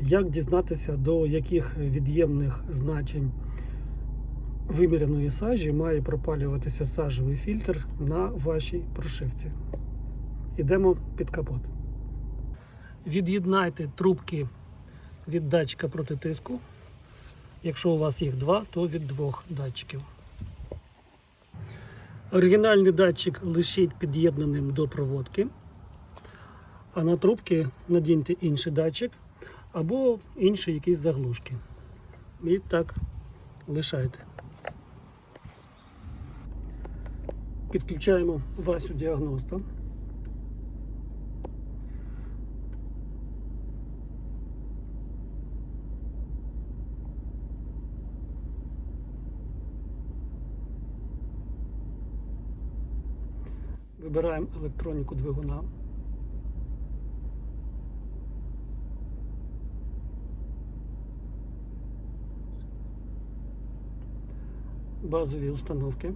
Як дізнатися, до яких від'ємних значень виміреної сажі має пропалюватися сажевий фільтр на вашій прошивці? Йдемо під капот. Від'єднайте трубки від датчика протитиску. Якщо у вас їх два, то від двох датчиків. Оригінальний датчик лишіть під'єднаним до проводки, а на трубки надіньте інший датчик або інші якісь заглушки. І так лишайте. Підключаємо Васю діагноста. Вибираємо електроніку двигуна. Базові установки.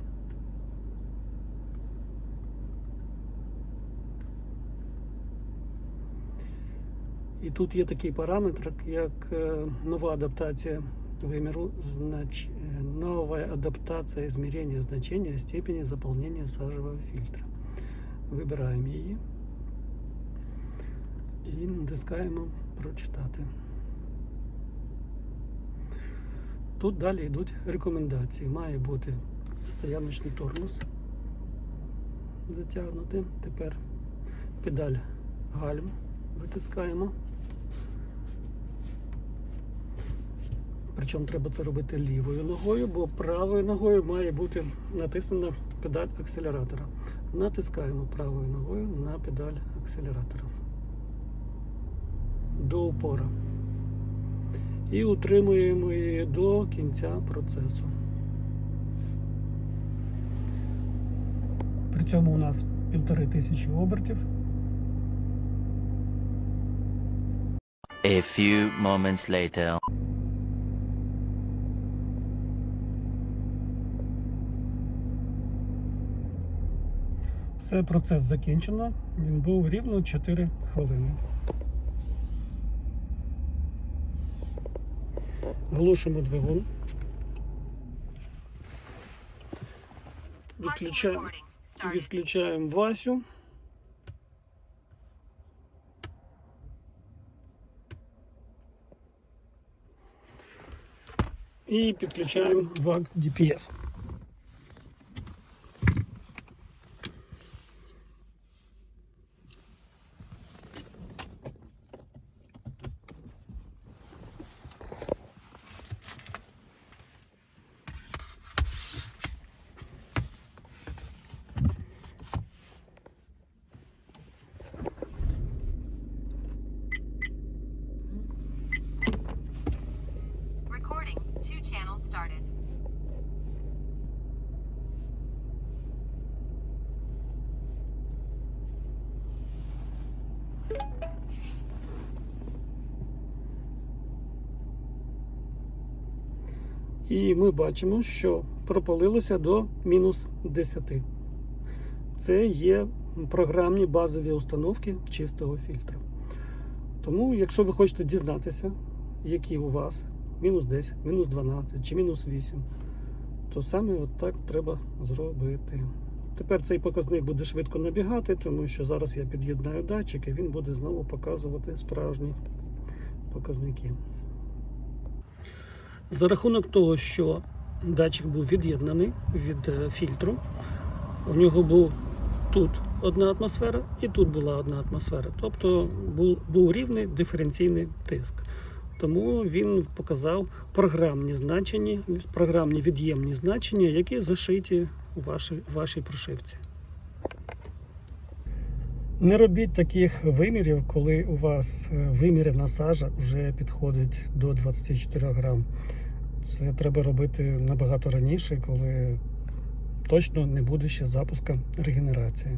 І тут є такий параметр, як е, нова адаптація виміру, знач... е, нова адаптація измерения значения степени заполнения сажевого фильтра. Вибираємо її і натискаємо прочитати. Тут далі йдуть рекомендації. Має бути стояночний тормоз затягнути. Тепер педаль гальм витискаємо. Причому треба це робити лівою ногою, бо правою ногою має бути натиснена педаль акселератора. Натискаємо правою ногою на педаль акселератора до упора. І утримуємо її до кінця процесу. При цьому у нас півтори тисячі обертів. A few moments later. Все, процес закінчено. Він був рівно 4 хвилини. Глушимо двигун. Відключаємо, відключаємо Васю. І підключаємо ВАГ DPF. Started. І ми бачимо, що пропалилося до мінус 10. Це є програмні базові установки чистого фільтра. Тому, якщо ви хочете дізнатися, які у вас мінус 10, мінус 12 чи мінус 8, то саме от так треба зробити. Тепер цей показник буде швидко набігати, тому що зараз я під'єднаю датчик і він буде знову показувати справжні показники. За рахунок того, що датчик був від'єднаний від е, фільтру, у нього був тут одна атмосфера і тут була одна атмосфера. Тобто був, був рівний диференційний тиск. Тому він показав програмні значення, програмні від'ємні значення, які зашиті у вашій, вашій прошивці. Не робіть таких вимірів, коли у вас е, вимірена сажа вже підходить до 24 грам. Це треба робити набагато раніше, коли точно не буде ще запуска регенерації.